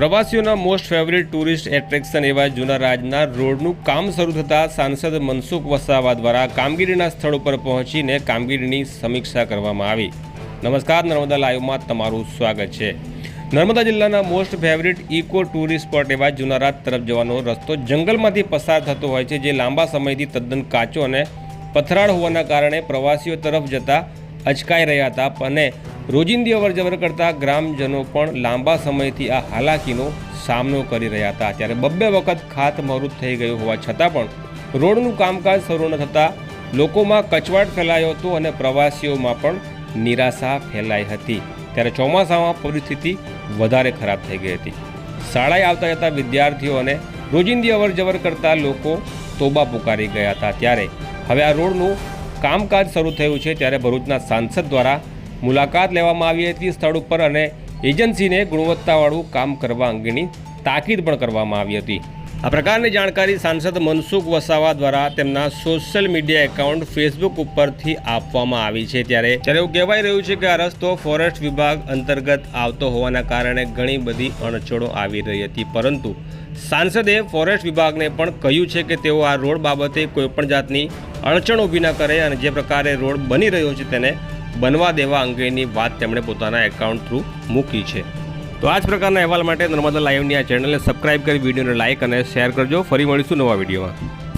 પ્રવાસીઓના most favourite tourist attraction એવા જૂના રાજના રોડનું કામ શરૂ થતાં સાંસદ મનસુખ વસાવા દ્વારા કામગીરીના સ્થળ ઉપર પહોંચીને કામગીરીની સમીક્ષા કરવામાં આવી. નમસ્કાર, નર્મદા લાઈવમાં તમારું સ્વાગત છે. નર્મદા જિલ્લાના most favourite eco tourist spot એવા જુનારાજ તરફ જવાનો રસ્તો જંગલમાંથી પસાર થતો હોય છે, જે લાંબા સમયથી તદ્દન કાચો અને પથરાળ હોવાના કારણે પ્રવાસીઓ તરફ જતા અચકાઈ રહ્યા હતા અને રોજિંદી અવરજવર કરતા ગ્રામજનો પણ લાંબા સમયથી આ હાલાકીનો સામનો કરી રહ્યા હતા. ત્યારે બબ્બે વખત ખાતમહૂર્ત થઈ ગયું હોવા છતાં પણ રોડનું કામકાજ શરૂ ન થતાં લોકોમાં કચવાટ ફેલાયો હતો અને પ્રવાસીઓમાં પણ નિરાશા ફેલાઈ હતી. ત્યારે ચોમાસામાં પરિસ્થિતિ વધારે ખરાબ થઈ ગઈ હતી. શાળાએ આવતા જતા વિદ્યાર્થીઓ અને રોજિંદી અવરજવર કરતા લોકો તોબા પુકારી ગયા હતા. ત્યારે હવે આ રોડનું કામકાજ શરૂ થયું છે. ત્યારે ભરૂચના સાંસદ દ્વારા મુલાકાત લેવામાં આવી હતી સ્થળ ઉપર અને એજન્સીને ગુણવત્તાવાળું કામ કરવા અંગેની તાકીદ પણ કરવામાં આવી હતી. આ પ્રકારની જાણકારી સાંસદ મનસુખ વસાવા દ્વારા તેમના સોશિયલ મીડિયા એકાઉન્ટ ફેસબુક ઉપરથી આપવામાં આવી છે. ત્યારે ત્યારે એવું કહેવાઈ રહ્યું છે કે આ રસ્તો ફોરેસ્ટ વિભાગ અંતર્ગત આવતો હોવાના કારણે ઘણી બધી અડચણો આવી રહી હતી. પરંતુ સાંસદે ફોરેસ્ટ વિભાગને પણ કહ્યું છે કે તેઓ આ રોડ બાબતે કોઈપણ જાતની અડચણ ઊભી ન કરે અને જે પ્રકારે રોડ બની રહ્યો છે તેને બનવા દેવા અંગેની વાત તેમણે પોતાના એકાઉન્ટ થ્રુ મૂકી છે. તો આ જ પ્રકારના અહેવાલ માટે નર્મદા લાઈવની આ ચેનલને સબસ્ક્રાઈબ કરી વિડીયોને લાઇક અને શેર કરજો. ફરી મળીશું નવા વિડીયોમાં.